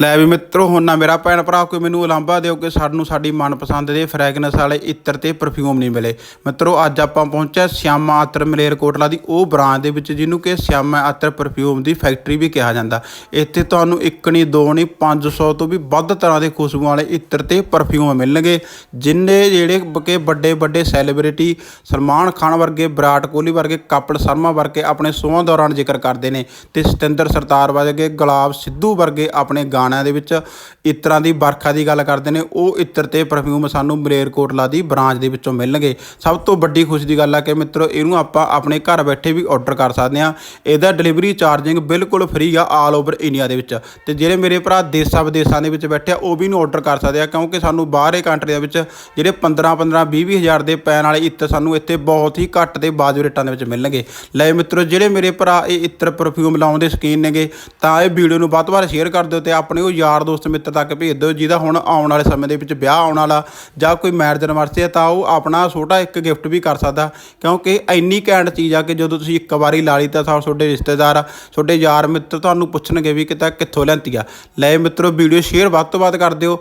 ਲੈ ਵੀ ਮਿੱਤਰੋ, ਹੁਣ ਨਾ ਮੇਰਾ ਭੈਣ ਭਰਾ ਕੋਈ ਮੈਨੂੰ ਉਲਾਂਭਾ ਦਿਓ ਕਿ ਸਾਨੂੰ ਸਾਡੀ ਮਨਪਸੰਦ ਦੇ ਫ੍ਰੈਗਨੈਂਸ ਵਾਲੇ ਇਤਰ ਤੇ ਪਰਫਿਊਮ ਨਹੀਂ ਮਿਲੇ। ਮਿੱਤਰੋ, ਅੱਜ ਆਪਾਂ ਪਹੁੰਚਿਆ ਸ਼ਿਆਮਾ ਅਤਰ ਮਲੇਰਕੋਟਲਾ ਦੀ ਉਹ ਬ੍ਰਾਂਚ ਦੇ ਵਿੱਚ ਜਿਹਨੂੰ ਕਿ ਸ਼ਿਆਮਾ ਅਤਰ ਪਰਫਿਊਮ ਦੀ ਫੈਕਟਰੀ ਵੀ ਕਿਹਾ ਜਾਂਦਾ। ਇੱਥੇ ਤੁਹਾਨੂੰ ਇੱਕ ਨਹੀਂ ਦੋ ਨਹੀਂ 500 ਤੋਂ ਵੀ ਵੱਧ ਤਰ੍ਹਾਂ ਦੇ ਖੁਸ਼ਬੂਆਂ ਵਾਲੇ ਇਤਰ ਤੇ ਪਰਫਿਊਮ ਮਿਲਣਗੇ, ਜਿੰਨੇ ਜਿਹੜੇ ਕਿ ਵੱਡੇ ਵੱਡੇ ਸੈਲੀਬ੍ਰਿਟੀ ਸਲਮਾਨ ਖਾਨ ਵਰਗੇ, ਵਿਰਾਟ ਕੋਹਲੀ ਵਰਗੇ, ਕਪਿਲ ਸ਼ਰਮਾ ਵਰਗੇ ਆਪਣੇ ਸੋਹਾਂ ਦੌਰਾਨ ਜ਼ਿਕਰ ਕਰਦੇ ਨੇ ਤੇ ਸਤਿੰਦਰ ਸਰਤਾਰ ਵਰਗੇ, ਗੁਲਾਬ ਸਿੱਧੂ ਵਰਗੇ ਆਪਣੇ ਗਾਣਿਆਂ ਦੇ ਵਿੱਚ ਇਤਰਾਂ ਦੀ ਵਰਖਾ ਦੀ ਗੱਲ ਕਰਦੇ ਨੇ, ਉਹ ਇਤਰ ਤੇ ਪਰਫਿਊਮ ਸਾਨੂੰ ਮਲੇਰਕੋਟਲਾ ਦੀ ਬ੍ਰਾਂਚ ਦੇ ਵਿੱਚੋਂ ਮਿਲਣਗੇ। ਸਭ ਤੋਂ ਵੱਡੀ ਖੁਸ਼ੀ ਦੀ ਗੱਲ ਆ ਕਿ ਮਿੱਤਰੋ, ਇਹਨੂੰ ਆਪਾਂ ਆਪਣੇ ਘਰ ਬੈਠੇ ਵੀ ਆਰਡਰ ਕਰ ਸਕਦੇ ਆ ਇਹਦਾ ਡਿਲੀਵਰੀ ਚਾਰਜਿੰਗ ਬਿਲਕੁਲ ਫ੍ਰੀ ਆ ਆਲ ਓਵਰ ਇੰਡੀਆ ਦੇ ਵਿੱਚ। ਤੇ ਜਿਹੜੇ ਮੇਰੇ ਭਰਾ ਦੇਸਾਂ ਵਿਦੇਸਾਂ ਦੇ ਵਿੱਚ ਬੈਠੇ ਆ, ਉਹ ਵੀ ਇਹਨੂੰ ਆਰਡਰ ਕਰ ਸਕਦੇ ਆ, ਕਿਉਂਕਿ ਸਾਨੂੰ ਬਾਹਰੇ ਕੰਟਰੀ ਦੇ ਵਿੱਚ ਜਿਹੜੇ 15 15 20 20 ਹਜ਼ਾਰ ਦੇ ਪੈਣ ਵਾਲੇ ਇੱਤਰ ਸਾਨੂੰ ਇੱਥੇ ਬਹੁਤ ਹੀ ਘੱਟ ਤੇ ਬਾਜੂ ਰੇਟਾਂ ਦੇ ਵਿੱਚ ਮਿਲਣਗੇ। ਲੈ ਮਿੱਤਰੋ, ਜਿਹੜੇ ਮੇਰੇ ਭਰਾ ਇਹ ਇੱਤਰ ਪਰਫਿਊਮ ਲਾਉਣ ਦੇ ਸ਼ਕੀਨ ਨੇਗੇ, ਤਾਂ ਇਹ ਵੀਡੀਓ ਨੂੰ ਵੱਧ ਤੋਂ ਵੱਧ ਸ਼ੇਅਰ ਕਰ ਦਿਓ ਤੇ ਆਪਣੇ ਆਪਣੇ ਉਹ ਯਾਰ ਦੋਸਤ ਮਿੱਤਰ ਤੱਕ ਭੇਜ ਦਿਓ, ਜਿਹਦਾ ਹੁਣ ਆਉਣ ਵਾਲੇ ਸਮੇਂ ਦੇ ਵਿੱਚ ਵਿਆਹ ਆਉਣ ਵਾਲਾ ਜਾਂ ਕੋਈ ਮੈਰਿਜ ਐਨਵਰਸਰੀ ਹੈ ਤਾਂ ਉਹ ਆਪਣਾ ਛੋਟਾ ਇੱਕ ਗਿਫਟ ਵੀ ਕਰ ਸਕਦਾ। ਕਿਉਂਕਿ ਇੰਨੀ ਘੈਂਟ ਚੀਜ਼ ਆ ਕਿ ਜਦੋਂ ਤੁਸੀਂ ਇੱਕ ਵਾਰੀ ਲਾ ਲਈ ਤਾਂ ਤੁਹਾਡੇ ਰਿਸ਼ਤੇਦਾਰ, ਤੁਹਾਡੇ ਯਾਰ ਮਿੱਤਰ ਤੁਹਾਨੂੰ ਪੁੱਛਣਗੇ ਵੀ ਕਿ ਤਾਂ ਕਿੱਥੋਂ ਲੈਂਦੀ ਆ। ਲੈ ਮਿੱਤਰੋ ਵੀਡੀਓ ਸ਼ੇਅਰ ਵੱਧ ਤੋਂ ਵੱਧ ਕਰ ਦਿਓ।